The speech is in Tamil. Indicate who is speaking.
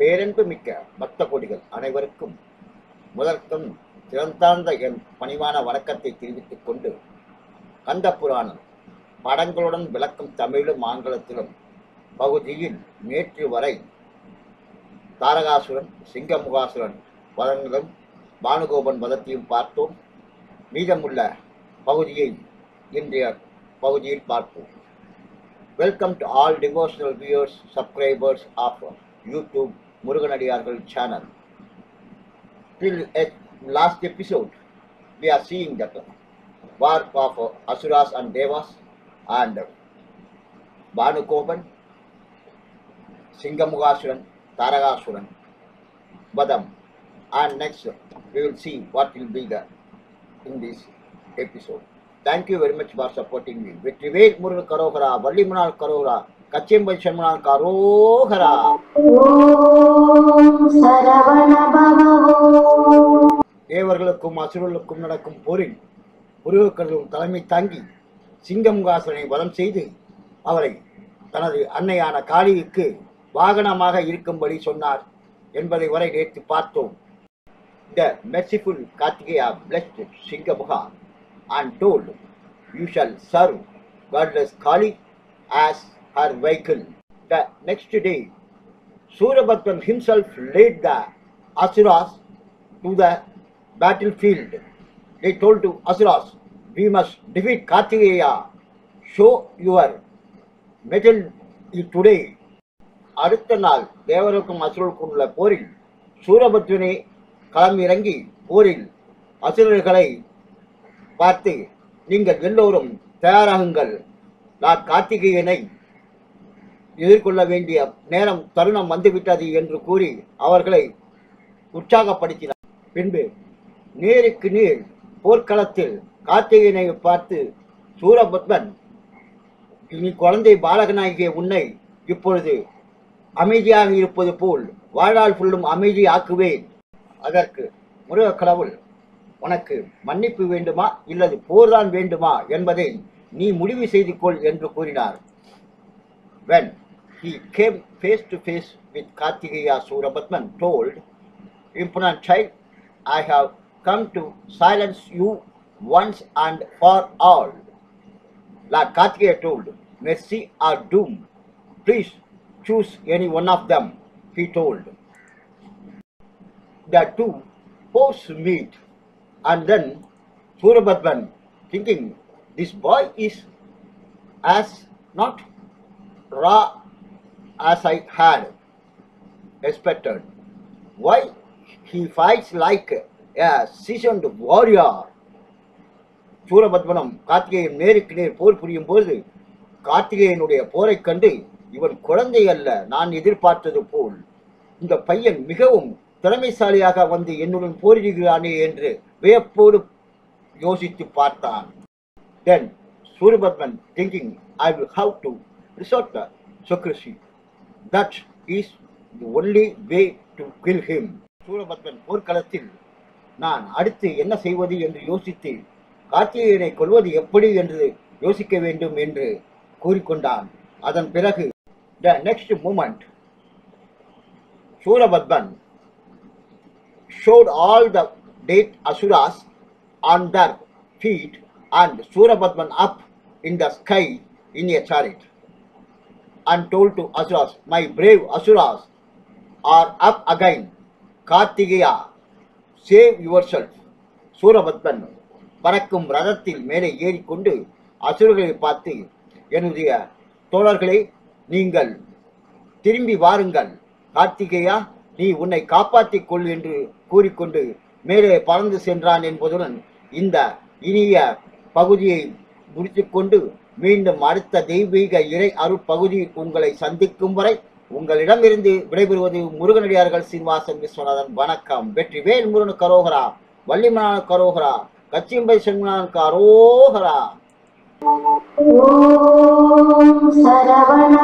Speaker 1: பேரன்பு மிக்க பக்த கோடிகள் அனைவருக்கும் முதற்கும் திறந்தாழ்ந்த என் பணிவான வணக்கத்தை தெரிவித்துக் கொண்டு கந்த புராணம் படங்களுடன் விளக்கும் தமிழும் ஆங்கிலத்திலும் பகுதியில் நேற்று வரை தாரகாசுரன் சிங்கமுகாசுரன் வதங்களும் பானுகோபன் வதத்தையும் பார்த்தோம். மீதமுள்ள பகுதியை இன்றைய Pavajit Parpu. Welcome to all devotional viewers, subscribers of YouTube Muruganadiyargal channel. Till at last episode, we are seeing that war of Asuras and Devas and Banu Koban, Singamugasuran, Taragasuran, Badam. And next, we will see what will be the in this episode. Thank you very much for supporting me. Vetrivel Murugan கரோகரா வள்ளிமனால் கரோகரா கச்சியம்பை செம்மனால் கரோகரா தேவர்களுக்கும் அசுரர்களுக்கும் நடக்கும் போரில் முருகக்கடலும் தலைமை தாங்கி சிங்கமுகாசுரனை வதம் செய்து அவரை தனது அன்னையான காளிக்கு வாகனமாக இருக்கும்படி சொன்னார் என்பதை வரை நேற்று பார்த்தோம். The merciful Kartikeya blessed Singamuga and told, You shall serve godless Kali as her vehicle. The next day, Surabhatman himself led the Asuras to the battlefield. They told to Asuras, We must defeat Kartikeya. Show your metal today. அடுத்த நாள் தேவருக்கும் அசுரருக்கும் உள்ள போரில் சூரபத்வனே களம் இறங்கி போரில் அசுரர்களை பார்த்து நீங்கள் எல்லோரும் தயாராகுங்கள். நான் கார்த்திகேயனை எதிர்கொள்ள வேண்டிய நேரம் தருணம் வந்துவிட்டது என்று கூறி அவர்களை உற்சாகப்படுத்தினார். பின்பு நேருக்கு நீர் போர்க்களத்தில் கார்த்திகேயனை பார்த்து சூரபத்மன் நீ குழந்தை பாலகனாகிய உன்னை இப்பொழுது அமைதியாக இருப்பது போல் வாழ்நாள் ஃபுல்லும் அமைதி ஆக்குவேன். அதற்கு முருகக் கடவுள் உனக்கு மன்னிப்பு வேண்டுமா இல்லது போர்தான் வேண்டுமா என்பதை நீ முடிவு செய்து கொள் என்று கூறினார் when he came face to face with Kartikeya Surabhatman told impudent child I have come to silence you once and for all Lord Kartikeya told mercy or doom please choose any one of them he told the two both meet and then Surabhatman thinking this boy is as not raw as I had expected. Why he fights like a seasoned warrior? சூரபத்மனம் கார்த்திகேயன் நேருக்கு நேர் போர் புரியும் போது கார்த்திகேயனுடைய போரைக் கண்டு இவன் குழந்தை அல்ல நான் எதிர்பார்த்தது போல் இந்த பையன் மிகவும் திறமைசாலியாக வந்து என்னுடன் போரிடுகிறானே என்று வியப்போடு யோசித்து பார்த்தான் then Surapadman thinking I will have to resort to secrecy. That is the only way to kill him. Surapadman போர்க்களத்தில் நான் அடுத்து என்ன செய்வது என்று யோசித்து கார்த்திகேயனை கொல்வது எப்படி என்று யோசிக்க வேண்டும் என்று கூறிக்கொண்டான் அதன் பிறகு the next moment Surapadman showed all the dead asuras on their feet and Surabhatman up in the sky in a chariot and told to asuras, My brave asuras are up again. Kartigeya, save yourself. Surapadman பறக்கும் ரதத்தில் மேலே ஏறிக்கொண்டு அசுரர்களை பார்த்து என்னுடைய தோழர்களே நீங்கள் திரும்பி வாருங்கள் கார்த்திகேயா நீ உன்னை காப்பாற்றிக் கொள் என்று கூறிக்கொண்டு மேலே பறந்து சென்றான் என்பதுடன் இந்த இனிய பகுதியை முடித்துக்கொண்டு மீண்டும் அடுத்த தெய்வீக இறை அருட்பகுதியில் உங்களை சந்திக்கும் வரை உங்களிடமிருந்து விடைபெறுவது முருகனடியார்கள் சீனிவாசன் விஸ்வநாதன். வணக்கம். வெற்றி வேல் முருகன் கரோகரா வள்ளிமனான கரோகரா கச்சிம்பை சென்மனான் கரோகரா
Speaker 2: ஓம் சரவண